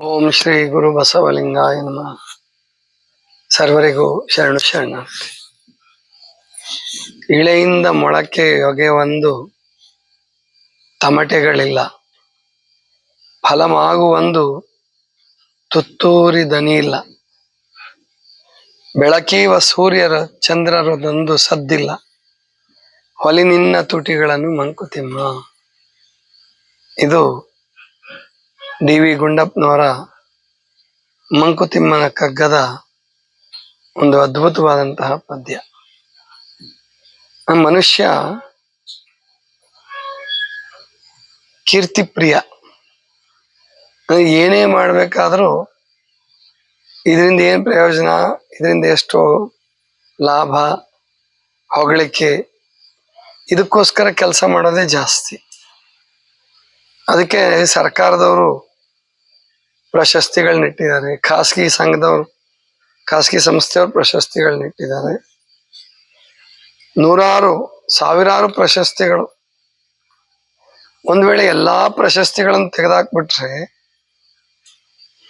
ಓಂ ಶ್ರೀ ಗುರು ಬಸವಲಿಂಗಾಯ ನಮಃ. ಸರ್ವರಿಗೂ ಶರಣು ಶರಣ. ಇಳೆಯಿಂದ ಮೊಳಕೆ ಹೊಗೆ ಒಂದು ತಮಟೆಗಳಿಲ್ಲ. ಫಲಮಾಗುವೊಂದು ತುತ್ತೂರಿ ದನಿ ಇಲ್ಲ. ಬೆಳಕೀವ ಸೂರ್ಯರ ಚಂದ್ರರದೊಂದು ಸದ್ದಿಲ್ಲ. ಹೊಲಿನಿನ್ನ ತುಟಿಗಳನ್ನು ಮಂಕುತಿಮ್ಮ. ಇದು ಡಿ ವಿ ಗುಂಡಪ್ಪನವರ ಮಂಕುತಿಮ್ಮನ ಕಗ್ಗದ ಒಂದು ಅದ್ಭುತವಾದಂತಹ ಪದ್ಯ. ಮನುಷ್ಯ ಕೀರ್ತಿಪ್ರಿಯ. ಪ್ರಿಯ ಏನೇ ಮಾಡಬೇಕಾದರೂ ಇದರಿಂದ ಏನು ಪ್ರಯೋಜನ? ಇದರಿಂದ ಎಷ್ಟು ಲಾಭ, ಹೊಗಳಿಕೆ. ಇದಕ್ಕೋಸ್ಕರ ಕೆಲಸ ಮಾಡೋದೇ ಜಾಸ್ತಿ. ಅದಕ್ಕೆ ಸರ್ಕಾರದವರು ಪ್ರಶಸ್ತಿಗಳನ್ನ ಇಟ್ಟಿದ್ದಾರೆ ಖಾಸಗಿ ಸಂಘದವರು, ಖಾಸಗಿ ಸಂಸ್ಥೆಯವರು ಪ್ರಶಸ್ತಿಗಳನ್ನ ಇಟ್ಟಿದ್ದಾರೆ ನೂರಾರು, ಸಾವಿರಾರು ಪ್ರಶಸ್ತಿಗಳು. ಒಂದು ವೇಳೆ ಎಲ್ಲ ಪ್ರಶಸ್ತಿಗಳನ್ನು ತೆಗೆದಾಕ್ಬಿಟ್ರೆ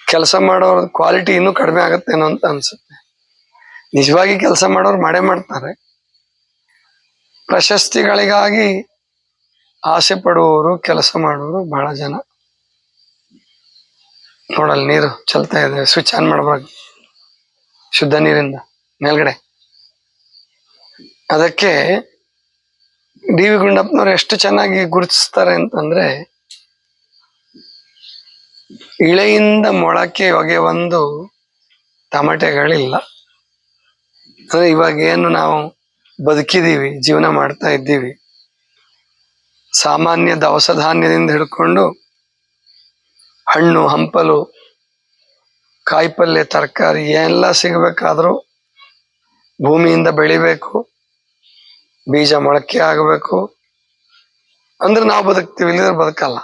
ಕೆಲಸ ಮಾಡೋರ ಕ್ವಾಲಿಟಿ ಇನ್ನೂ ಕಡಿಮೆ ಆಗತ್ತೇನೋ ಅಂತ ಅನ್ಸುತ್ತೆ. ನಿಜವಾಗಿ ಕೆಲಸ ಮಾಡೋರು ಮಾಡೇ ಮಾಡ್ತಾರೆ. ಪ್ರಶಸ್ತಿಗಳಿಗಾಗಿ ಆಸೆ ಪಡುವವರು, ಕೆಲಸ ಮಾಡುವವರು ಬಹಳ ಜನ. ನೋಡಲ್ ನೀರು ಚಲ್ತಾ ಇದೆ. ಸ್ವಿಚ್ ಆನ್ ಮಾಡುವಾಗ ಶುದ್ಧ ನೀರಿಂದ ಮೇಲ್ಗಡೆ. ಅದಕ್ಕೆ ಡಿ ವಿ ಗುಂಡಪ್ಪನವ್ರು ಎಷ್ಟು ಚೆನ್ನಾಗಿ ಗುರುತಿಸ್ತಾರೆ ಅಂತಂದ್ರೆ, ಇಳೆಯಿಂದ ಮೊಳಕೆ ಹೊಗೆ ಒಂದು ತಮಟೆಗಳಿಲ್ಲ. ಅಂದ್ರೆ ಇವಾಗ ಏನು ನಾವು ಬದುಕಿದೀವಿ ಜೀವನ ಮಾಡ್ತಾ ಇದ್ದೀವಿ. ಸಾಮಾನ್ಯ ದವಸ ಧಾನ್ಯದಿಂದ ಹಿಡ್ಕೊಂಡು ಹಣ್ಣು, ಹಂಪಲು ಕಾಯಿಪಲ್ಯ ತರಕಾರಿ ಎಲ್ಲ ಸಿಗಬೇಕಾದ್ರೂ ಭೂಮಿಯಿಂದ ಬೆಳಿಬೇಕು. ಬೀಜ ಮೊಳಕೆ ಆಗಬೇಕು. ಅಂದ್ರೆ ನಾವು ಬದುಕ್ತೀವಿ ಇಲ್ಲಿದ್ರೆ ಬದುಕಲ್ಲ.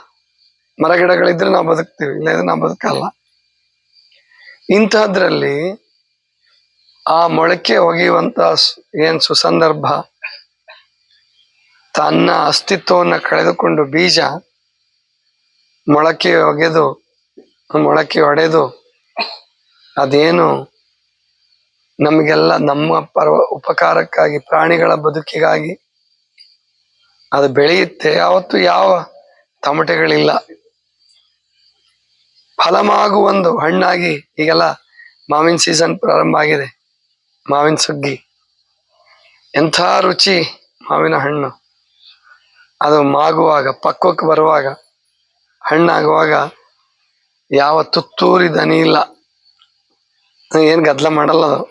ಮರ ಗಿಡಗಳಿದ್ರೆ ನಾವು ಬದುಕ್ತೀವಿ ಇಲ್ಲದ್ರೆ ನಾವು ಬದುಕಲ್ಲ. ಇಂಥದ್ರಲ್ಲಿ ಆ ಮೊಳಕೆ ಒಗೆಯುವಂತ ಏನ್ ಸುಸಂದರ್ಭ? ತನ್ನ ಅಸ್ತಿತ್ವವನ್ನು ಕಳೆದುಕೊಂಡು ಬೀಜ ಮೊಳಕೆ ಒಗೆದು ಮೊಳಕೆ ಒಡೆದು, ಅದೇನು ನಮಗೆಲ್ಲ ನಮ್ಮ ಪರ್ವ ಉಪಕಾರಕ್ಕಾಗಿ, ಪ್ರಾಣಿಗಳ ಬದುಕಿಗಾಗಿ ಅದು ಬೆಳೆಯುತ್ತೆ. ಯಾವತ್ತು ಯಾವ ತಮಟೆಗಳಿಲ್ಲ. ಫಲಮಾಗುವೊಂದು ಹಣ್ಣಾಗಿ ಈಗೆಲ್ಲ ಮಾವಿನ ಸೀಸನ್ ಪ್ರಾರಂಭ ಆಗಿದೆ. ಮಾವಿನ ಸುಗ್ಗಿ. ಎಂಥ ರುಚಿ ಮಾವಿನ ಹಣ್ಣು. ಅದು ಮಾಗುವಾಗ, ಪಕ್ವಕ್ಕೆ ಬರುವಾಗ, ಹಣ್ಣಾಗುವಾಗ ಯಾವ ತುತ್ತೂರಿ ದನಿ ಇಲ್ಲ. ಏನ್ ಗದ್ದಲ ಮಾಡಲ್ಲ ಅದು.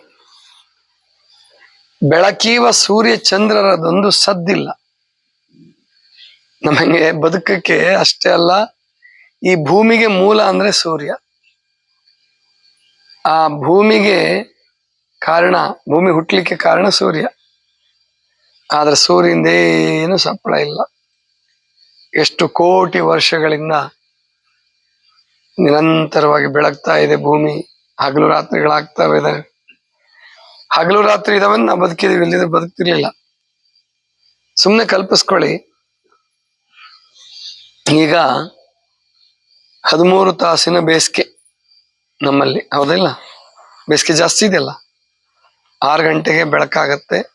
ಬೆಳಕೀವ ಸೂರ್ಯ ಚಂದ್ರರದೊಂದು ಸದ್ದಿಲ್ಲ. ನಮಗೆ ಬದುಕಕ್ಕೆ ಅಷ್ಟೇ ಅಲ್ಲ, ಈ ಭೂಮಿಗೆ ಮೂಲ ಅಂದ್ರೆ ಸೂರ್ಯ. ಆ ಭೂಮಿಗೆ ಕಾರಣ, ಭೂಮಿ ಹುಟ್ಟಲಿಕ್ಕೆ ಕಾರಣ ಸೂರ್ಯ. ಆದ್ರೆ ಸೂರ್ಯಂದೇನು ಸಪ್ಪಳ ಇಲ್ಲ. ಎಷ್ಟು ಕೋಟಿ ವರ್ಷಗಳಿಂದ ನಿರಂತರವಾಗಿ ಬೆಳಗ್ತಾ ಇದೆ ಭೂಮಿ. ಹಗಲು ರಾತ್ರಿಗಳಾಗ್ತಾವೆ ಹಗಲು ರಾತ್ರಿ ಇದಾವನ್ನ ನಾವು ಬದುಕಿದೀವಿ. ಇಲ್ಲಿದ್ರೆ ಬದುಕ್ತಿರ್ಲಿಲ್ಲ. ಸುಮ್ಮನೆ ಕಲ್ಪಿಸ್ಕೊಳ್ಳಿ. ಈಗ ಹದಿಮೂರು ತಾಸಿನ ಬೇಸಿಗೆ ನಮ್ಮಲ್ಲಿ. ಹೌದಿಲ್ಲ? ಬೇಸಿಗೆ ಜಾಸ್ತಿ ಇದೆಯಲ್ಲ? ಆರು ಗಂಟೆಗೆ ಬೆಳಕಾಗತ್ತೆ.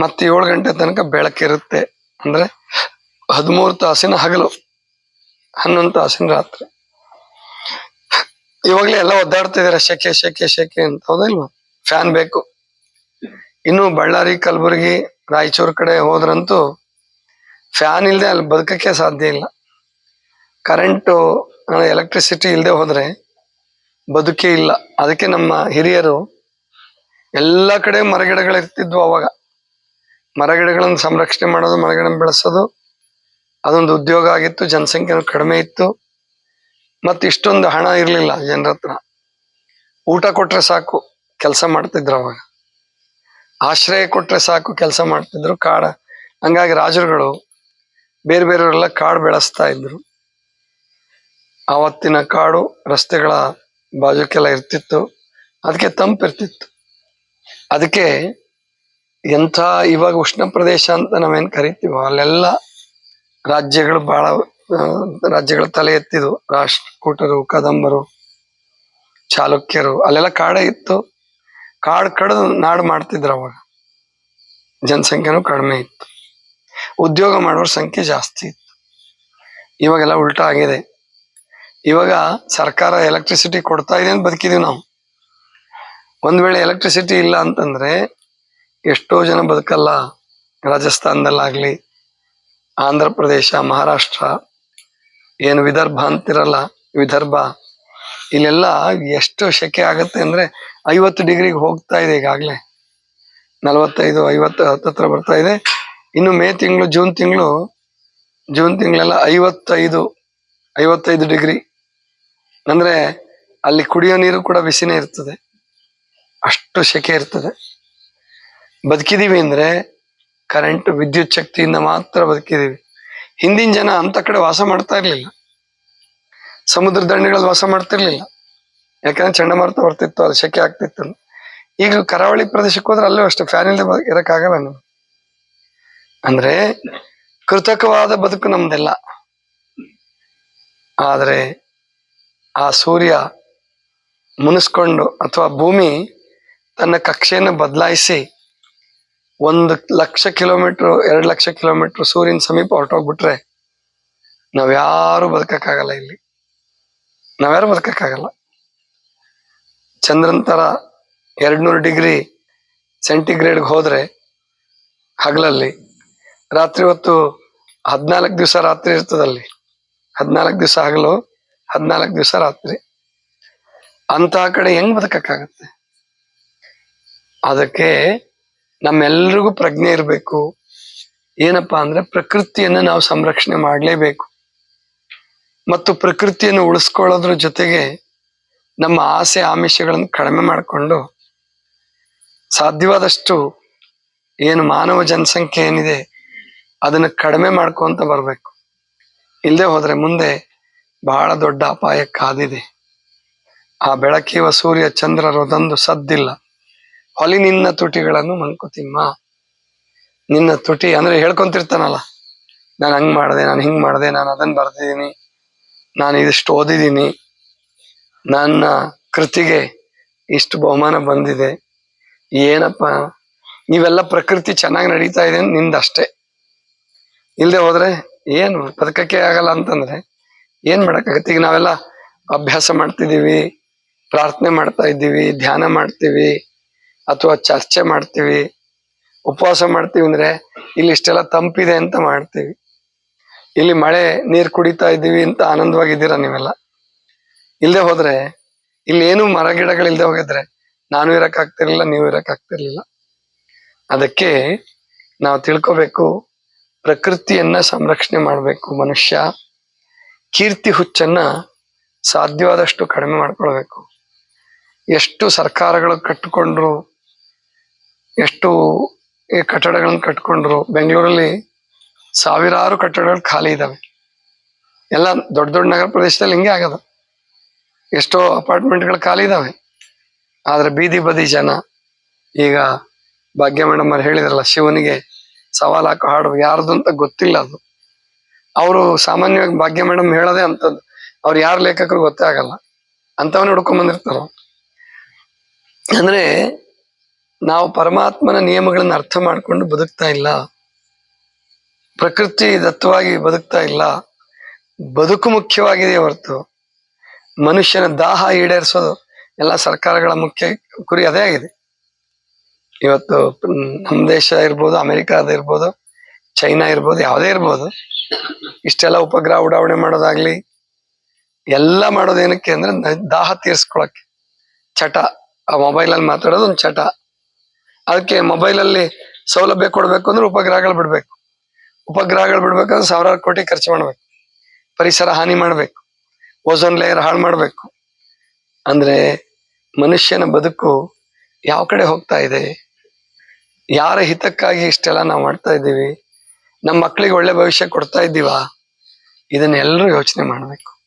ಮತ್ತೆ ಏಳು ಗಂಟೆ ತನಕ ಬೆಳಕಿರುತ್ತೆ. ಅಂದ್ರೆ ಹದಿಮೂರು ತಾಸಿನ ಹಗಲು. ಹನ್ನೊಂದು ತಾಸಿನ ರಾತ್ರಿ. ಇವಾಗ್ಲೇ ಎಲ್ಲ ಒದ್ದಾಡ್ತಿದಾರೆ ಶೆಕೆ ಶೆಕೆ ಶೆಕೆ ಅಂತ, ಹೌದಲ್ವಾ? ಫ್ಯಾನ್ ಬೇಕು. ಇನ್ನು ಬಳ್ಳಾರಿ, ಕಲಬುರಗಿ, ರಾಯಚೂರು ಕಡೆ ಹೋದ್ರಂತೂ ಫ್ಯಾನ್ ಇಲ್ಲದೆ ಅಲ್ಲಿ ಬದುಕಕ್ಕೆ ಸಾಧ್ಯ ಇಲ್ಲ. ಕರೆಂಟು ಎಲೆಕ್ಟ್ರಿಸಿಟಿ ಇಲ್ಲದೆ ಹೋದರೆ ಬದುಕೇ ಇಲ್ಲ. ಅದಕ್ಕೆ ನಮ್ಮ ಹಿರಿಯರು ಎಲ್ಲ ಕಡೆ ಮರಗಿಡಗಳು ಇರ್ತಿದ್ವು ಅವಾಗ. ಮರಗಿಡಗಳನ್ನು ಸಂರಕ್ಷಣೆ ಮಾಡೋದು ಮರಗಿಡಗಳನ್ನು ಬೆಳೆಸೋದು ಅದೊಂದು ಉದ್ಯೋಗ ಆಗಿತ್ತು ಜನಸಂಖ್ಯೆ ಕಡಿಮೆ ಇತ್ತು. ಮತ್ತೆ ಇಷ್ಟೊಂದು ಹಣ ಇರಲಿಲ್ಲ ಜನರ ಹತ್ರ. ಊಟ ಕೊಟ್ಟರೆ ಸಾಕು, ಕೆಲಸ ಮಾಡ್ತಿದ್ರು ಅವಾಗ. ಆಶ್ರಯ ಕೊಟ್ಟರೆ ಸಾಕು, ಕೆಲಸ ಮಾಡ್ತಿದ್ರು. ಕಾಡ, ಹಂಗಾಗಿ ರಾಜರುಗಳು ಬೇರೆ ಬೇರೆಯವರೆಲ್ಲ ಕಾಡು ಬೆಳೆಸ್ತಾ ಇದ್ರು. ಆವತ್ತಿನ ಕಾಡು ರಸ್ತೆಗಳ ಬಾಜುಕೆಲ್ಲ ಇರ್ತಿತ್ತು. ಅದಕ್ಕೆ ತಂಪು ಇರ್ತಿತ್ತು. ಅದಕ್ಕೆ ಎಂಥ ಇವಾಗ ಉಷ್ಣ ಪ್ರದೇಶ ಅಂತ ನಾವೇನು ಕರಿತೀವೋ ಅಲ್ಲೆಲ್ಲ ರಾಜ್ಯಗಳು ಬಹಳ ರಾಜ್ಯಗಳು ತಲೆ ಎತ್ತಿದ್ವು. ರಾಷ್ಟ್ರಕೂಟರು, ಕದಂಬರು, ಚಾಲುಕ್ಯರು, ಅಲ್ಲೆಲ್ಲ ಕಾಡೇ ಇತ್ತು. ಕಾಡು ಕಡಿದು ನಾಡು ಮಾಡ್ತಿದ್ರು ಅವಾಗ. ಜನಸಂಖ್ಯೆನೂ ಕಡಿಮೆ ಇತ್ತು. ಉದ್ಯೋಗ ಮಾಡೋರ ಸಂಖ್ಯೆ ಜಾಸ್ತಿ ಇತ್ತು. ಇವಾಗೆಲ್ಲ ಉಲ್ಟಾ ಆಗಿದೆ. ಇವಾಗ ಸರ್ಕಾರ ಎಲೆಕ್ಟ್ರಿಸಿಟಿ ಕೊಡ್ತಾ ಇದೆ ಅಂತ ಬದುಕಿದೀವಿ ನಾವು. ಒಂದ್ ವೇಳೆ ಎಲೆಕ್ಟ್ರಿಸಿಟಿ ಇಲ್ಲ ಅಂತಂದ್ರೆ ಎಷ್ಟೋ ಜನ ಬದುಕಲ್ಲ. ರಾಜಸ್ಥಾನದಲ್ಲಾಗ್ಲಿ ಆಂಧ್ರ ಪ್ರದೇಶ, ಮಹಾರಾಷ್ಟ್ರ, ಏನು ವಿದರ್ಭ ಅಂತಿರಲ್ಲ, ವಿದರ್ಭ. ಇಲ್ಲೆಲ್ಲ ಎಷ್ಟು ಶೆಕೆ ಆಗುತ್ತೆ ಅಂದ್ರೆ ಐವತ್ತು ಡಿಗ್ರಿಗೆ ಹೋಗ್ತಾ ಇದೆ ಈಗಾಗಲೇ. ನಲವತ್ತೈದು, ಐವತ್ತು, ಹತ್ತತ್ರ ಬರ್ತಾ ಇದೆ. ಇನ್ನು ಮೇ ತಿಂಗಳು, ಜೂನ್ ತಿಂಗಳು, ಜೂನ್ ತಿಂಗಳೆಲ್ಲ ಐವತ್ತೈದು ಐವತ್ತೈದು ಡಿಗ್ರಿ. ಅಂದ್ರೆ ಅಲ್ಲಿ ಕುಡಿಯೋ ನೀರು ಕೂಡ ಬಿಸಿನೇ ಇರ್ತದೆ. ಅಷ್ಟು ಶೆಕೆ ಇರ್ತದೆ. ಬದುಕಿದೀವಿ ಅಂದ್ರೆ ಕರೆಂಟ್ ವಿದ್ಯುತ್ ಶಕ್ತಿಯಿಂದ ಮಾತ್ರ ಬದುಕಿದೀವಿ ಹಿಂದಿನ ಜನ ಅಂತ ಕಡೆ ವಾಸ ಮಾಡ್ತಾ ಇರ್ಲಿಲ್ಲ. ಸಮುದ್ರ ದಂಡೆಗಳಲ್ಲಿ ವಾಸ ಮಾಡ್ತಿರ್ಲಿಲ್ಲ. ಯಾಕಂದ್ರೆ ಚಂಡಮಾರುತ ಬರ್ತಿತ್ತು, ಅದು ಶೆಕೆ ಆಗ್ತಿತ್ತು ಈಗ ಕರಾವಳಿ ಪ್ರದೇಶಕ್ಕೆ ಹೋದ್ರೆ ಅಲ್ಲೂ ಅಷ್ಟು ಫ್ಯಾನ್ ಇಲ್ಲದೆ ಇರಕ್ಕಾಗಲ್ಲ ನಾವು. ಅಂದ್ರೆ ಕೃತಕವಾದ ಬದುಕು ನಮ್ದೆಲ್ಲ. ಆದರೆ ಆ ಸೂರ್ಯ ಮುನಿಸ್ಕೊಂಡು ಅಥವಾ ಭೂಮಿ ತನ್ನ ಕಕ್ಷೆಯನ್ನು ಬದಲಾಯಿಸಿ ಒಂದು ಲಕ್ಷ ಕಿಲೋಮೀಟರ್, ಎರಡು ಲಕ್ಷ ಕಿಲೋಮೀಟರ್ ಸೂರ್ಯನ ಸಮೀಪ ಹೊರಟೋಗ್ಬಿಟ್ರೆ ನಾವ್ಯಾರು ಬದುಕಕ್ಕಾಗಲ್ಲ ಇಲ್ಲಿ. ನಾವ್ಯಾರು ಬದುಕಕ್ಕಾಗಲ್ಲ. ಚಂದ್ರನ ತರ ಎರಡ್ನೂರು ಡಿಗ್ರಿ ಸೆಂಟಿಗ್ರೇಡ್ಗೆ ಹೋದ್ರೆ ಹಗಲಲ್ಲಿ, ರಾತ್ರಿ ಹೊತ್ತು ಹದ್ನಾಲ್ಕು ದಿವಸ ರಾತ್ರಿ ಇರ್ತದಲ್ಲಿ ಹದ್ನಾಲ್ಕು ದಿವಸ ಹಗಲು, ಹದ್ನಾಲ್ಕು ದಿವಸ ರಾತ್ರಿ. ಅಂತ ಕಡೆ ಹೆಂಗ್ ಬದುಕಕ್ಕಾಗತ್ತೆ? ಅದಕ್ಕೆ ನಮ್ಮೆಲ್ರಿಗೂ ಪ್ರಜ್ಞೆ ಇರಬೇಕು. ಏನಪ್ಪಾ ಅಂದ್ರೆ ಪ್ರಕೃತಿಯನ್ನ ನಾವು ಸಂರಕ್ಷಣೆ ಮಾಡಲೇಬೇಕು. ಮತ್ತು ಪ್ರಕೃತಿಯನ್ನು ಉಳಿಸ್ಕೊಳ್ಳೋದ್ರ ಜೊತೆಗೆ ನಮ್ಮ ಆಸೆ ಆಮಿಷಗಳನ್ನು ಕಡಿಮೆ ಮಾಡಿಕೊಂಡು ಸಾಧ್ಯವಾದಷ್ಟು ಏನು ಮಾನವ ಜನಸಂಖ್ಯೆ ಏನಿದೆ ಅದನ್ನು ಕಡಿಮೆ ಮಾಡ್ಕೊಂತ ಬರಬೇಕು. ಇಲ್ಲದೆ ಹೋದರೆ ಮುಂದೆ ಬಹಳ ದೊಡ್ಡ ಅಪಾಯ ಕಾದಿದೆ. ಆ ಬೆಳಕಿವ ಸೂರ್ಯ ಚಂದ್ರರದೊಂದು ಸದ್ದಿಲ್ಲ. ಹೊಲಿ ನಿನ್ನ ತುಟಿಗಳನ್ನು ಮಂಕುತಿಮ್ಮ ನಿನ್ನ ತುಟಿ ಅಂದ್ರೆ ಹೇಳ್ಕೊಂತಿರ್ತಾನಲ್ಲ, ನಾನು ಹಂಗ್ ಮಾಡಿದೆ, ನಾನು ಹಿಂಗ್ ಮಾಡಿದೆ, ನಾನು ಅದನ್ನ ಬರ್ದಿದ್ದೀನಿ, ನಾನು ಇದಿಷ್ಟು ಓದಿದ್ದೀನಿ, ನನ್ನ ಕೃತಿಗೆ ಇಷ್ಟು ಬಹುಮಾನ ಬಂದಿದೆ, ಏನಪ್ಪ? ನೀವೆಲ್ಲ ಪ್ರಕೃತಿ ಚೆನ್ನಾಗಿ ನಡೀತಾ ಇದೆ ನಿಂದಷ್ಟೇ. ಇಲ್ಲದೆ ಹೋದ್ರೆ ಏನು, ಬದುಕಕ್ಕೆ ಆಗಲ್ಲ ಅಂತಂದ್ರೆ ಏನ್ ಮಾಡಕ್ಕಾಗತ್ತೆ? ಈಗ ನಾವೆಲ್ಲ ಅಭ್ಯಾಸ ಮಾಡ್ತಿದ್ದೀವಿ, ಪ್ರಾರ್ಥನೆ ಮಾಡ್ತಾ ಇದ್ದೀವಿ, ಧ್ಯಾನ ಮಾಡ್ತೀವಿ ಅಥವಾ ಚರ್ಚೆ ಮಾಡ್ತೀವಿ, ಉಪವಾಸ ಮಾಡ್ತೀವಿ ಅಂದ್ರೆ ಇಲ್ಲಿ ಇಷ್ಟೆಲ್ಲ ತಂಪಿದೆ ಅಂತ ಮಾಡ್ತೀವಿ. ಇಲ್ಲಿ ಮಳೆ, ನೀರ್ ಕುಡಿತಾ ಇದ್ದೀವಿ ಅಂತ ಆನಂದವಾಗಿದ್ದೀರಾ ನೀವೆಲ್ಲ? ಇಲ್ಲದೆ ಹೋದ್ರೆ, ಇಲ್ಲಿ ಏನು ಮರ ಗಿಡಗಳು ಇಲ್ಲದೆ ಹೋಗಿದ್ರೆ ನಾನು ಇರಕ್ ಆಗ್ತಿರ್ಲಿಲ್ಲ ನೀವು ಇರಕ್ ಆಗ್ತಿರ್ಲಿಲ್ಲ ಅದಕ್ಕೆ ನಾವು ತಿಳ್ಕೊಬೇಕು, ಪ್ರಕೃತಿಯನ್ನ ಸಂರಕ್ಷಣೆ ಮಾಡಬೇಕು ಮನುಷ್ಯ. ಕೀರ್ತಿ ಹುಚ್ಚನ್ನ ಸಾಧ್ಯವಾದಷ್ಟು ಕಡಿಮೆ ಮಾಡ್ಕೊಳ್ಬೇಕು. ಎಷ್ಟು ಸರ್ಕಾರಗಳು ಕಟ್ಟಿಕೊಂಡ್ರು ಎಷ್ಟು ಈ ಕಟ್ಟಡಗಳನ್ನು ಕಟ್ಕೊಂಡ್ರು. ಬೆಂಗಳೂರಲ್ಲಿ ಸಾವಿರಾರು ಕಟ್ಟಡಗಳು ಖಾಲಿ ಇದಾವೆ. ಎಲ್ಲ ದೊಡ್ಡ ದೊಡ್ಡ ನಗರ ಪ್ರದೇಶದಲ್ಲಿ ಹಿಂಗೆ ಆಗದ. ಎಷ್ಟೋ ಅಪಾರ್ಟ್ಮೆಂಟ್ಗಳು ಖಾಲಿ ಇದ್ದಾವೆ ಆದ್ರೆ ಬೀದಿ ಬದಿ ಜನ, ಈಗ ಭಾಗ್ಯ ಮೇಡಮ್ ಅವ್ರು ಹೇಳಿದ್ರಲ್ಲ, ಶಿವನಿಗೆ ಸವಾಲ್ ಹಾಕೋ ಹಾಡು ಯಾರ್ದು ಅಂತ ಗೊತ್ತಿಲ್ಲ ಅದು. ಅವರು ಸಾಮಾನ್ಯವಾಗಿ ಭಾಗ್ಯ ಮೇಡಮ್ ಹೇಳೋದೇ ಅಂತದ್ದು ಅವ್ರು ಯಾರು ಲೇಖಕರು ಗೊತ್ತೇ ಆಗಲ್ಲ. ಅಂತವನ್ನ ಹುಡ್ಕೊಂಡ್ ಬಂದಿರ್ತಾರ ಅಂದ್ರೆ ನಾವು ಪರಮಾತ್ಮನ ನಿಯಮಗಳನ್ನ ಅರ್ಥ ಮಾಡ್ಕೊಂಡು ಬದುಕ್ತಾ ಇಲ್ಲ. ಪ್ರಕೃತಿ ದತ್ತವಾಗಿ ಬದುಕ್ತಾ ಇಲ್ಲ. ಬದುಕು ಮುಖ್ಯವಾಗಿದೆ ಹೊರತು. ಮನುಷ್ಯನ ದಾಹ ಈಡೇರಿಸೋದು ಎಲ್ಲ ಸರ್ಕಾರಗಳ ಮುಖ್ಯ ಗುರಿ ಅದೇ ಆಗಿದೆ. ಇವತ್ತು ನಮ್ಮ ದೇಶ ಇರ್ಬೋದು, ಅಮೆರಿಕಾದ ಇರ್ಬೋದು, ಚೈನಾ ಇರ್ಬೋದು, ಯಾವುದೇ ಇರ್ಬೋದು, ಇಷ್ಟೆಲ್ಲ ಉಪಗ್ರಹ ಉಡಾವಣೆ ಮಾಡೋದಾಗ್ಲಿ, ಎಲ್ಲ ಮಾಡೋದೇನಕ್ಕೆ ಅಂದ್ರೆ ದಾಹ ತೀರ್ಸ್ಕೊಳಕ್ಕೆ. ಚಟ, ಆ ಮೊಬೈಲ್ ಅಲ್ಲಿ ಮಾತಾಡೋದು ಒಂದು ಚಟ. ಅದಕ್ಕೆ ಮೊಬೈಲ್ ಅಲ್ಲಿ ಸೌಲಭ್ಯ ಕೊಡಬೇಕು ಅಂದ್ರೆ ಉಪಗ್ರಹಗಳು ಬಿಡಬೇಕು. ಉಪಗ್ರಹಗಳು ಬಿಡ್ಬೇಕಂದ್ರೆ ಸಾವಿರಾರು ಕೋಟಿ ಖರ್ಚು ಮಾಡಬೇಕು. ಪರಿಸರ ಹಾನಿ ಮಾಡಬೇಕು. ಓಝೋನ್ ಲೇಯರ್ ಹಾಳು ಮಾಡಬೇಕು. ಅಂದ್ರೆ ಮನುಷ್ಯನ ಬದುಕು ಯಾವ ಕಡೆ ಹೋಗ್ತಾ ಇದೆ? ಯಾರ ಹಿತಕ್ಕಾಗಿ ಇಷ್ಟೆಲ್ಲ ನಾವು ಮಾಡ್ತಾ ಇದ್ದೀವಿ? ನಮ್ಮ ಮಕ್ಕಳಿಗೆ ಒಳ್ಳೆ ಭವಿಷ್ಯ ಕೊಡ್ತಾ ಇದ್ದೀವಾ? ಇದನ್ನೆಲ್ಲರೂ ಯೋಚನೆ ಮಾಡಬೇಕು.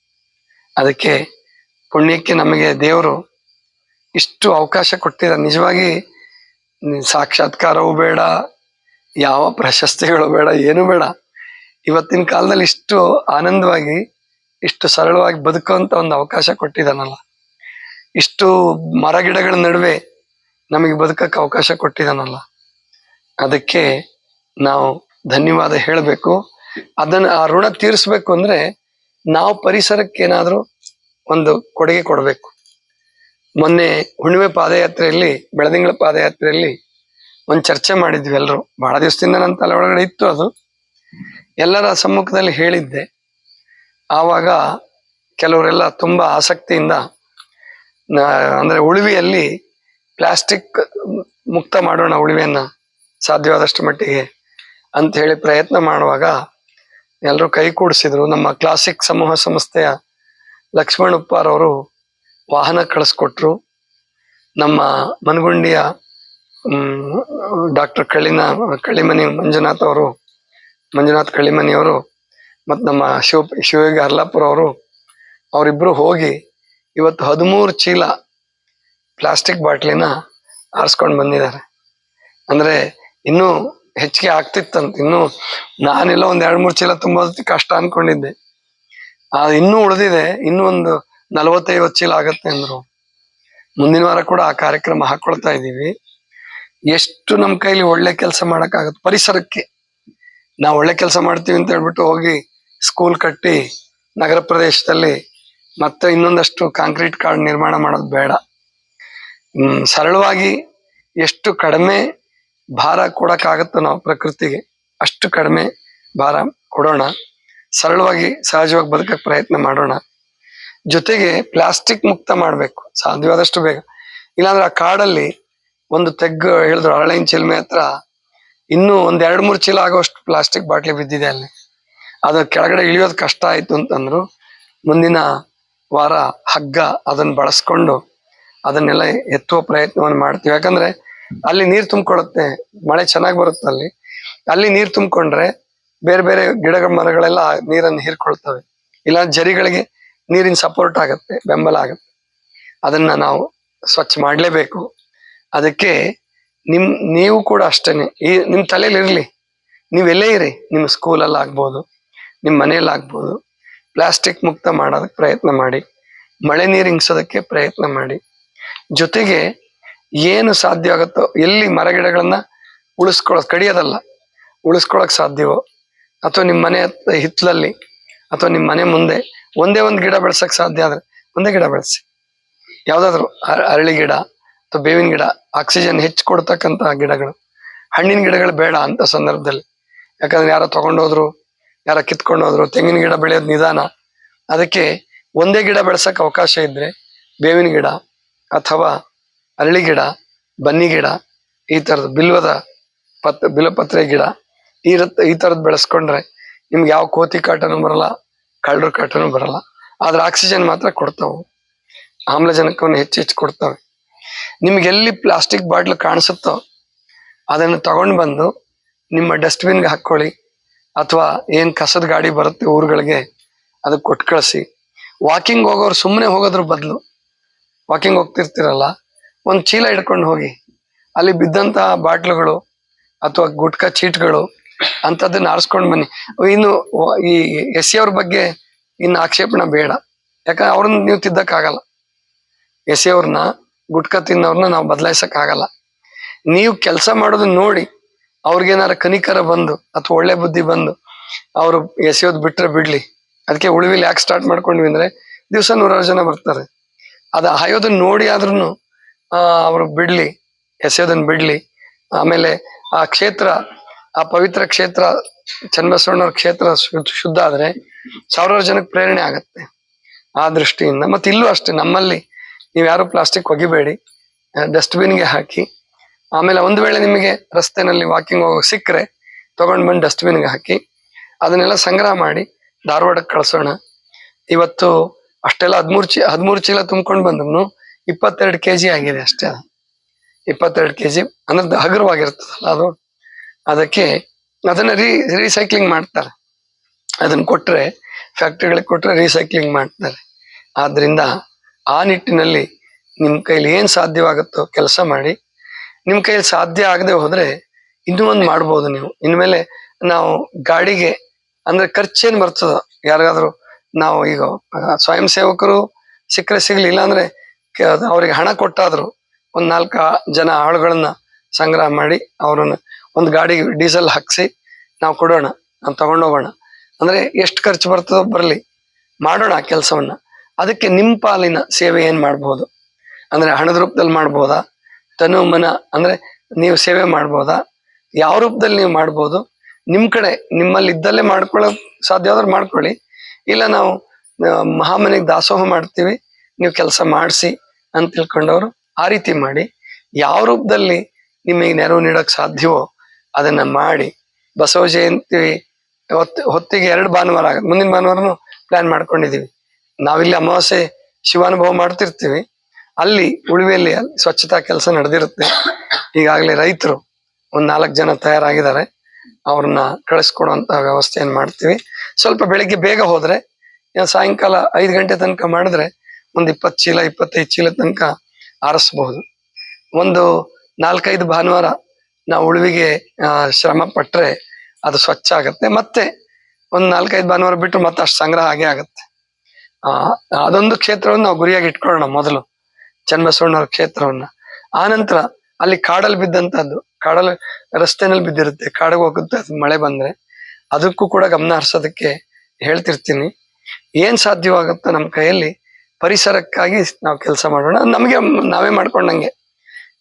ಅದಕ್ಕೆ ಪುಣ್ಯಕ್ಕೆ ನಮಗೆ ದೇವರು ಇಷ್ಟು ಅವಕಾಶ ಕೊಟ್ಟಿದ್ದಾರೆ. ನಿಜವಾಗಿ ಸಾಕ್ಷಾತ್ಕಾರವೂ ಬೇಡ, ಯಾವ ಪ್ರಶಸ್ತಿಗಳು ಬೇಡ, ಏನು ಬೇಡ. ಇವತ್ತಿನ ಕಾಲದಲ್ಲಿ ಇಷ್ಟು ಆನಂದವಾಗಿ, ಇಷ್ಟು ಸರಳವಾಗಿ ಬದುಕುವಂತ ಒಂದು ಅವಕಾಶ ಕೊಟ್ಟಿದ್ದಾನಲ್ಲ. ಇಷ್ಟು ಮರ ಗಿಡಗಳ ನಡುವೆ ನಮಗೆ ಬದುಕಕ್ಕೆ ಅವಕಾಶ ಕೊಟ್ಟಿದ್ದಾನಲ್ಲ. ಅದಕ್ಕೆ ನಾವು ಧನ್ಯವಾದ ಹೇಳಬೇಕು. ಅದನ್ನ ಆ ಋಣ ತೀರಿಸ್ಬೇಕು ಅಂದ್ರೆ ನಾವು ಪರಿಸರಕ್ಕೆ ಏನಾದರೂ ಒಂದು ಕೊಡುಗೆ ಕೊಡಬೇಕು. ಮೊನ್ನೆ ಹುಣ್ಣಿಮೆ ಪಾದಯಾತ್ರೆಯಲ್ಲಿ, ಬೆಳದಿಂಗಳ ಪಾದಯಾತ್ರೆಯಲ್ಲಿ ಒಂದು ಚರ್ಚೆ ಮಾಡಿದ್ವಿ ಎಲ್ಲರೂ ಬಹಳ ದಿವಸದಿಂದ ನನ್ನ ತಲೆ ಒಳಗಡೆ ಇತ್ತು ಅದು. ಎಲ್ಲರ ಸಮ್ಮುಖದಲ್ಲಿ ಹೇಳಿದ್ದೆ. ಆವಾಗ ಕೆಲವರೆಲ್ಲ ತುಂಬ ಆಸಕ್ತಿಯಿಂದ ಅಂದರೆ ಉಳುವಿಯಲ್ಲಿ ಪ್ಲಾಸ್ಟಿಕ್ ಮುಕ್ತ ಮಾಡೋಣ ಉಳಿವೆಯನ್ನು ಸಾಧ್ಯವಾದಷ್ಟು ಮಟ್ಟಿಗೆ ಅಂತ ಹೇಳಿ ಪ್ರಯತ್ನ ಮಾಡುವಾಗ ಎಲ್ಲರೂ ಕೈ ಕೂಡಿಸಿದ್ರು. ನಮ್ಮ ಕ್ಲಾಸಿಕ್ ಸಮೂಹ ಸಂಸ್ಥೆಯ ಲಕ್ಷ್ಮಣ್ ಉಪ್ಪಾರ್ ಅವರು ವಾಹನ ಕಳಿಸ್ಕೊಟ್ರು. ನಮ್ಮ ಮನಗುಂಡಿಯ ಡಾಕ್ಟರ್ ಕಳ್ಳಿನ ಕಳ್ಳಿಮನಿ ಮಂಜುನಾಥ್ ಅವರು, ಮಂಜುನಾಥ್ ಕಳ್ಳಿಮನಿ ಅವರು, ಮತ್ತು ನಮ್ಮ ಶಿವ, ಶಿವಯೋಗಿ ಹರ್ಲಾಪುರ ಅವರು ಅವರಿಬ್ಬರು ಹೋಗಿ ಇವತ್ತು ಹದಿಮೂರು ಚೀಲ ಪ್ಲಾಸ್ಟಿಕ್ ಬಾಟ್ಲಿನ ಆರಿಸ್ಕೊಂಡು ಬಂದಿದ್ದಾರೆ. ಅಂದರೆ ಇನ್ನೂ ಹೆಚ್ಚಿಗೆ ಆಗ್ತಿತ್ತಂತ. ಇನ್ನು ನಾನೆಲ್ಲ ಒಂದು ಎರಡು ಮೂರು ಚೀಲ ತುಂಬೋದಕ್ಕೆ ಕಷ್ಟ ಅಂದ್ಕೊಂಡಿದ್ದೆ ಇನ್ನೂ ಉಳಿದಿದೆ. ಇನ್ನೂ ಒಂದು ನಲವತ್ತೈವತ್ತು ಚೀಲ ಆಗತ್ತೆ ಅಂದ್ರು. ಮುಂದಿನ ವಾರ ಕೂಡ ಆ ಕಾರ್ಯಕ್ರಮ ಹಾಕೊಳ್ತಾ ಇದ್ದೀವಿ. ಎಷ್ಟು ನಮ್ಮ ಕೈಲಿ ಒಳ್ಳೆ ಕೆಲಸ ಮಾಡಕ್ಕಾಗತ್ತೆ, ಪರಿಸರಕ್ಕೆ. ನಾವು ಒಳ್ಳೆ ಕೆಲಸ ಮಾಡ್ತೀವಿ ಅಂತ ಹೇಳ್ಬಿಟ್ಟು ಹೋಗಿ ಸ್ಕೂಲ್ ಕಟ್ಟಿ ನಗರ ಪ್ರದೇಶದಲ್ಲಿ ಮತ್ತೆ ಇನ್ನೊಂದಷ್ಟು ಕಾಂಕ್ರೀಟ್ ಕಾರ್ಡ್ ನಿರ್ಮಾಣ ಮಾಡೋದು ಬೇಡ. ಸರಳವಾಗಿ ಎಷ್ಟು ಕಡಿಮೆ ಭಾರ ಕೊಡಕ್ಕಾಗತ್ತೋ ನಾವು ಪ್ರಕೃತಿಗೆ, ಅಷ್ಟು ಕಡಿಮೆ ಭಾರ ಕೊಡೋಣ. ಸರಳವಾಗಿ, ಸಹಜವಾಗಿ ಬದುಕಕ್ಕೆ ಪ್ರಯತ್ನ ಮಾಡೋಣ. ಜೊತೆಗೆ ಪ್ಲಾಸ್ಟಿಕ್ ಮುಕ್ತ ಮಾಡಬೇಕು. ಸಾಧ್ಯವಾದಷ್ಟು ಬೇಗ. ಇಲ್ಲಾಂದ್ರೆ ಆ ಕಾಡಲ್ಲಿ ಒಂದು ತೆಗ್ಗು ಹೇಳಿದ್ರು ಅರಳಿನ ಚಿಲ್ಮೆ ಹತ್ರ ಇನ್ನೂ ಒಂದ್ ಎರಡ್ ಮೂರು ಚೀಲ ಆಗೋಷ್ಟು ಪ್ಲಾಸ್ಟಿಕ್ ಬಾಟ್ಲಿ ಬಿದ್ದಿದೆ ಅಲ್ಲಿ. ಅದು ಕೆಳಗಡೆ ಇಳಿಯೋದು ಕಷ್ಟ ಆಯ್ತು ಅಂತಂದ್ರು ಮುಂದಿನ ವಾರ ಹಗ್ಗ ಅದನ್ನ ಬಳಸ್ಕೊಂಡು ಅದನ್ನೆಲ್ಲ ಎತ್ತುವ ಪ್ರಯತ್ನವನ್ನು ಮಾಡ್ತೀವಿ. ಯಾಕಂದ್ರೆ ಅಲ್ಲಿ ನೀರು ತುಂಬಿಕೊಳ್ಳುತ್ತೆ, ಮಳೆ ಚೆನ್ನಾಗಿ ಬರುತ್ತೆ ಅಲ್ಲಿ. ಅಲ್ಲಿ ನೀರು ತುಂಬಿಕೊಂಡ್ರೆ ಬೇರೆ ಬೇರೆ ಗಿಡಗಳ ಮರಗಳೆಲ್ಲ ನೀರನ್ನು ಹೀರ್ಕೊಳ್ತವೆ. ಇಲ್ಲ ಜರಿಗಳಿಗೆ ನೀರಿನ ಸಪೋರ್ಟ್ ಆಗುತ್ತೆ, ಬೆಂಬಲ ಆಗುತ್ತೆ. ಅದನ್ನ ನಾವು ಸ್ವಚ್ಛ ಮಾಡಲೇಬೇಕು. ಅದಕ್ಕೆ ನಿಮ್, ನೀವು ಕೂಡ ಅಷ್ಟೇನೆ. ಈ ನಿಮ್ಮ ತಲೆಯಲ್ಲಿ ಇರಲಿ. ನೀವೆಲ್ಲೇ ಇರಿ. ನಿಮ್ಮ ಸ್ಕೂಲಲ್ಲಿ ಆಗ್ಬೋದು ನಿಮ್ಮ ಮನೆಯಲ್ಲಿ ಆಗ್ಬೋದು ಪ್ಲಾಸ್ಟಿಕ್ ಮುಕ್ತ ಮಾಡೋದಕ್ಕೆ ಪ್ರಯತ್ನ ಮಾಡಿ. ಮಳೆ ನೀರು ಇಂಗ್ಸೋದಕ್ಕೆ ಪ್ರಯತ್ನ ಮಾಡಿ. ಜೊತೆಗೆ ಏನು ಸಾಧ್ಯ ಆಗುತ್ತೋ, ಎಲ್ಲಿ ಮರಗಿಡಗಳನ್ನ ಉಳಿಸ್ಕೊಳ್ಳೋದು ಕಡಿಯೋದಲ್ಲ ಉಳಿಸ್ಕೊಳ್ಳೋಕೆ ಸಾಧ್ಯವೋ, ಅಥವಾ ನಿಮ್ಮ ಮನೆ ಹಿತ್ತಲಲ್ಲಿ ಅಥವಾ ನಿಮ್ಮ ಮನೆ ಮುಂದೆ ಒಂದೇ ಒಂದು ಗಿಡ ಬೆಳ್ಸಕ್ ಸಾಧ್ಯ ಆದ್ರೆ ಒಂದೇ ಗಿಡ ಬೆಳೆಸಿ. ಯಾವ್ದಾದ್ರು ಅರಳಿ ಗಿಡ ಅಥವಾ ಬೇವಿನ ಗಿಡ ಆಕ್ಸಿಜನ್ ಹೆಚ್ಚು ಕೊಡ್ತಕ್ಕಂತ ಗಿಡಗಳು. ಹಣ್ಣಿನ ಗಿಡಗಳು ಬೇಡ ಅಂತ ಸಂದರ್ಭದಲ್ಲಿ. ಯಾಕಂದ್ರೆ ಯಾರೋ ತಗೊಂಡೋದ್ರು, ಯಾರೋ ಕಿತ್ಕೊಂಡು ಹೋದ್ರು ತೆಂಗಿನ ಗಿಡ ಬೆಳೆಯೋದು ನಿಧಾನ. ಅದಕ್ಕೆ ಒಂದೇ ಗಿಡ ಬೆಳೆಸಕ್ ಅವಕಾಶ ಇದ್ರೆ ಬೇವಿನ ಗಿಡ ಅಥವಾ ಅರಳಿ ಗಿಡ, ಬನ್ನಿ ಗಿಡ, ಈ ತರದ ಬಿಲ್ವದ ಪತ್ ಬಿಲಪತ್ರೆ ಗಿಡ, ಈ ಈ ತರದ್ ಬೆಳೆಸ್ಕೊಂಡ್ರೆ ನಿಮ್ಗೆ ಯಾವ ಕೋತಿ ಕಾಟನು ಬರಲ್ಲ, ಕಳ್ಳರ ಕಾಟನು ಬರಲ್ಲ. ಆದ್ರೆ ಆಕ್ಸಿಜನ್ ಮಾತ್ರ ಕೊಡ್ತಾವು. ಆಮ್ಲಜನಕವನ್ನು ಹೆಚ್ಚು ಹೆಚ್ಚು ಕೊಡ್ತವೆ. ನಿಮ್ಗೆ ಎಲ್ಲಿ ಪ್ಲಾಸ್ಟಿಕ್ ಬಾಟ್ಲು ಕಾಣಿಸುತ್ತೋ ಅದನ್ನು ತಗೊಂಡು ಬಂದು ನಿಮ್ಮ ಡಸ್ಟ್ಬಿನ್ಗೆ ಹಾಕೊಳ್ಳಿ. ಅಥವಾ ಏನ್ ಕಸದ ಗಾಡಿ ಬರುತ್ತೆ ಊರುಗಳಿಗೆ ಅದಕ್ಕೆ ಕೊಟ್ಟು ಕಳಿಸಿ. ವಾಕಿಂಗ್ ಹೋಗೋರು ಸುಮ್ಮನೆ ಹೋಗೋದ್ರ ಬದಲು ವಾಕಿಂಗ್ ಹೋಗ್ತಿರ್ತಿರಲ್ಲ, ಒಂದು ಚೀಲ ಹಿಡ್ಕೊಂಡು ಹೋಗಿ. ಅಲ್ಲಿ ಬಿದ್ದಂತಹ ಬಾಟ್ಲುಗಳು ಅಥವಾ ಗುಟ್ಕಾ ಚೀಟ್ಗಳು ಅಂಥದ್ದನ್ನ ಆರಿಸ್ಕೊಂಡ್ ಬನ್ನಿ. ಇನ್ನು ಈ ಎಸ್ ಅವ್ರ ಬಗ್ಗೆ ಇನ್ನು ಆಕ್ಷೇಪಣೆ ಬೇಡ. ಯಾಕಂದ್ರೆ ಅವ್ರನ್ನ ನೀವು ತಿದ್ದಕ್ಕಾಗಲ್ಲ. ಎಸ್ ಅವ್ರನ್ನ, ಗುಟ್ಕ ತಿನ್ನೋರ್ನ ನಾವು ಬದಲಾಯಿಸಕ್ ಆಗಲ್ಲ ನೀವು ಕೆಲಸ ಮಾಡೋದನ್ನ ನೋಡಿ ಅವ್ರಿಗೇನಾರ ಕನಿಕರ ಬಂದು ಅಥವಾ ಒಳ್ಳೆ ಬುದ್ಧಿ ಬಂದು ಅವರು ಎಸೆಯೋದು ಬಿಟ್ರೆ ಬಿಡ್ಲಿ. ಅದಕ್ಕೆ ಉಳಿವಿಲ್ ಯಾಕೆ ಸ್ಟಾರ್ಟ್ ಮಾಡ್ಕೊಂಡ್ವಿ ಅಂದ್ರೆ ದಿವಸ ನೂರಾರು ಜನ ಬರ್ತಾರೆ. ಅದ ಹಾಯೋದನ್ನ ನೋಡಿ ಆದ್ರೂ ಅವರು ಬಿಡ್ಲಿ ಎಸೆಯೋದನ್ನ ಬಿಡ್ಲಿ. ಆಮೇಲೆ ಆ ಕ್ಷೇತ್ರ ಆ ಪವಿತ್ರ ಕ್ಷೇತ್ರ, ಚನ್ನಬಸವಣ್ಣವ್ರ ಕ್ಷೇತ್ರ ಶುದ್ಧ ಆದ್ರೆ ಸಾವಿರಾರು ಜನಕ್ಕೆ ಪ್ರೇರಣೆ ಆಗತ್ತೆ ಆ ದೃಷ್ಟಿಯಿಂದ. ಮತ್ತೆ ಇಲ್ಲೂ ಅಷ್ಟೇ, ನಮ್ಮಲ್ಲಿ ನೀವು ಯಾರು ಪ್ಲಾಸ್ಟಿಕ್ ಒಗಿಬೇಡಿ ಡಸ್ಟ್ಬಿನ್ಗೆ ಹಾಕಿ, ಆಮೇಲೆ ಒಂದು ವೇಳೆ ನಿಮಗೆ ರಸ್ತೆನಲ್ಲಿ ವಾಕಿಂಗ್ ಹೋಗೋ ಸಿಕ್ಕರೆ ತಗೊಂಡ್ ಬಂದು ಡಸ್ಟ್ಬಿನ್ಗೆ ಹಾಕಿ, ಅದನ್ನೆಲ್ಲ ಸಂಗ್ರಹ ಮಾಡಿ ಧಾರವಾಡಕ್ಕೆ ಕಳಿಸೋಣ. ಇವತ್ತು ಅಷ್ಟೆಲ್ಲ ಹದ್ಮೂರು ಚೀ ಹದಿಮೂರು ಚೀಲ ತುಂಬ್ಕೊಂಡು ಬಂದ್ರು ಇಪ್ಪತ್ತೆರಡು ಕೆ ಜಿ ಆಗಿದೆ ಅಷ್ಟೇ ಇಪ್ಪತ್ತೆರಡು ಕೆ ಜಿ ಅಂದ್ರೆ ಹಗುರವಾಗಿರ್ತದಲ್ಲ ಅದು. ಅದಕ್ಕೆ ಅದನ್ನ ರೀ ರೀಸೈಕ್ಲಿಂಗ್ ಮಾಡ್ತಾರೆ. ಅದನ್ನ ಕೊಟ್ರೆ ಫ್ಯಾಕ್ಟ್ರಿಗಳಿಗೆ ಕೊಟ್ರೆ ರೀಸೈಕ್ಲಿಂಗ್ ಮಾಡ್ತಾರೆ. ಆದ್ರಿಂದ ಆ ನಿಟ್ಟಿನಲ್ಲಿ ನಿಮ್ ಕೈಲಿ ಏನ್ ಸಾಧ್ಯವಾಗುತ್ತೋ ಕೆಲಸ ಮಾಡಿ, ನಿಮ್ ಕೈಲಿ ಸಾಧ್ಯ ಆಗದೆ ಹೋದ್ರೆ ಇನ್ನೂ ಒಂದು ಮಾಡ್ಬೋದು ನೀವು. ಇನ್ಮೇಲೆ ನಾವು ಗಾಡಿಗೆ, ಅಂದ್ರೆ ಖರ್ಚೇನು ಬರ್ತದ, ಯಾರಿಗಾದ್ರು ನಾವು ಈಗ ಸ್ವಯಂ ಸೇವಕರು ಸಿಕ್ಕರೆ ಸಿಗ್ಲಿ, ಇಲ್ಲಾಂದ್ರೆ ಕೆ- ಅವ್ರಿಗೆ ಹಣ ಕೊಟ್ಟಾದರೂ ಒಂದು ನಾಲ್ಕು ಜನ ಆಳುಗಳನ್ನ ಸಂಗ್ರಹ ಮಾಡಿ ಅವ್ರನ್ನ ಒಂದು ಗಾಡಿಗೆ ಡೀಸೆಲ್ ಹಾಕ್ಸಿ ನಾವು ಕೊಡೋಣ ನಾವು ತಗೊಂಡೋಗೋಣ ಅಂದ್ರೆ ಎಷ್ಟು ಖರ್ಚು ಬರ್ತದೋ ಬರಲಿ, ಮಾಡೋಣ ಆ ಕೆಲಸವನ್ನ. ಅದಕ್ಕೆ ನಿಮ್ಮ ಪಾಲಿನ ಸೇವೆ ಏನ್ ಮಾಡ್ಬೋದು? ಅಂದ್ರೆ ಹಣದ ರೂಪದಲ್ಲಿ ಮಾಡ್ಬೋದಾ? ತನು ಮನ ಅಂದ್ರೆ ನೀವು ಸೇವೆ ಮಾಡ್ಬೋದಾ? ಯಾವ ರೂಪದಲ್ಲಿ ನೀವು ಮಾಡ್ಬೋದು? ನಿಮ್ ಕಡೆ ನಿಮ್ಮಲ್ಲಿ ಇದ್ದಲ್ಲೇ ಮಾಡ್ಕೊಳ್ಳೋಕ್ ಸಾಧ್ಯ ಆದ್ರೆ ಮಾಡ್ಕೊಳ್ಳಿ. ಇಲ್ಲ ನಾವು ಮಹಾಮನೆಗೆ ದಾಸೋಹ ಮಾಡ್ತೀವಿ, ನೀವು ಕೆಲಸ ಮಾಡಿಸಿ ಅಂತ ತಿಳ್ಕೊಂಡವ್ರು ಆ ರೀತಿ ಮಾಡಿ. ಯಾವ ರೂಪದಲ್ಲಿ ನಿಮಗೆ ನೆರವು ನೀಡೋಕೆ ಸಾಧ್ಯವೋ ಅದನ್ನ ಮಾಡಿ ಬಸವ ಜಯಂತಿ ಹೊತ್ತು ಹೊತ್ತಿಗೆ ಎರಡು ಭಾನುವಾರ ಮುಂದಿನ ಭಾನುವಾರನು ಪ್ಲಾನ್ ಮಾಡ್ಕೊಂಡಿದೀವಿ ನಾವಿಲ್ಲಿ ಅಮಾವಾಸ್ಯೆ ಶಿವಾನುಭವ ಮಾಡ್ತಿರ್ತೀವಿ. ಅಲ್ಲಿ ಉಳಿವೆಯಲ್ಲಿ ಸ್ವಚ್ಛತಾ ಕೆಲಸ ನಡೆದಿರುತ್ತೆ. ಈಗಾಗಲೇ ರೈತರು ಒಂದ್ ನಾಲ್ಕು ಜನ ತಯಾರಾಗಿದ್ದಾರೆ. ಅವ್ರನ್ನ ಕಳಿಸ್ಕೊಡುವಂತ ವ್ಯವಸ್ಥೆಯನ್ನು ಮಾಡ್ತೀವಿ. ಸ್ವಲ್ಪ ಬೆಳಿಗ್ಗೆ ಬೇಗ ಹೋದ್ರೆ ಸಾಯಂಕಾಲ ಐದು ಗಂಟೆ ತನಕ ಮಾಡಿದ್ರೆ ಒಂದು ಇಪ್ಪತ್ತು ಚೀಲ, ಇಪ್ಪತ್ತೈದು ಚೀಲ ತನಕ ಆರಿಸ್ಬಹುದು. ಒಂದು ನಾಲ್ಕೈದು ಭಾನುವಾರ ನಾವು ಉಳುವಿಗೆ ಶ್ರಮ ಪಟ್ರೆ ಅದು ಸ್ವಚ್ಛ ಆಗತ್ತೆ. ಮತ್ತೆ ಒಂದ್ ನಾಲ್ಕೈದು ಭಾನುವಾರ ಬಿಟ್ಟು ಮತ್ತೆ ಅಷ್ಟು ಸಂಗ್ರಹ ಆಗೇ ಆಗತ್ತೆ. ಆ, ಅದೊಂದು ಕ್ಷೇತ್ರವನ್ನು ನಾವು ಗುರಿಯಾಗಿ ಇಟ್ಕೊಳ್ಳೋಣ ಮೊದಲು, ಚನ್ನಬಸವಣ್ಣವ್ರ ಕ್ಷೇತ್ರವನ್ನ. ಆನಂತರ ನಂತರ ಅಲ್ಲಿ ಕಾಡಲ್ಲಿ ಬಿದ್ದಂತದ್ದು ಕಾಡಲ್ಲಿ ರಸ್ತೆನಲ್ಲಿ ಬಿದ್ದಿರುತ್ತೆ, ಕಾಡಿಗೆ ಹೋಗುತ್ತೆ, ಅದು ಮಳೆ ಬಂದ್ರೆ. ಅದಕ್ಕೂ ಕೂಡ ಗಮನ ಹರಿಸೋದಕ್ಕೆ ಹೇಳ್ತಿರ್ತೀನಿ. ಏನ್ ಸಾಧ್ಯವಾಗುತ್ತೋ ನಮ್ಮ ಕೈಯಲ್ಲಿ ಪರಿಸರಕ್ಕಾಗಿ ನಾವು ಕೆಲಸ ಮಾಡೋಣ. ನಮಗೆ ನಾವೇ ಮಾಡ್ಕೊಂಡಂಗೆ.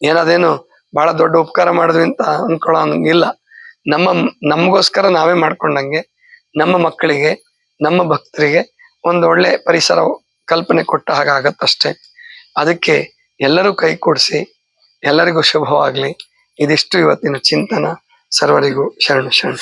ಏನದೇನು ಬಹಳ ದೊಡ್ಡ ಉಪಕಾರ ಮಾಡಿದ್ವಿ ಅಂತ ಅನ್ಕೊಳ್ಳೋ ಇಲ್ಲ. ನಮ್ಮ, ನಮಗೋಸ್ಕರ ನಾವೇ ಮಾಡ್ಕೊಂಡಂಗೆ ನಮ್ಮ ಮಕ್ಕಳಿಗೆ, ನಮ್ಮ ಭಕ್ತರಿಗೆ ಒಂದು ಒಳ್ಳೆ ಪರಿಸರ ಕಲ್ಪನೆ ಕೊಟ್ಟ ಹಾಗಾಗತ್ತಷ್ಟೇ ಅದಕ್ಕೆ ಎಲ್ಲರೂ ಕೈ ಕೊಡಿಸಿ, ಎಲ್ಲರಿಗೂ ಶುಭವಾಗ್ಲಿ. ಇದಿಷ್ಟು ಇವತ್ತಿನ ಚಿಂತನ. ಸರ್ವರಿಗೂ ಶರಣು ಶರಣು.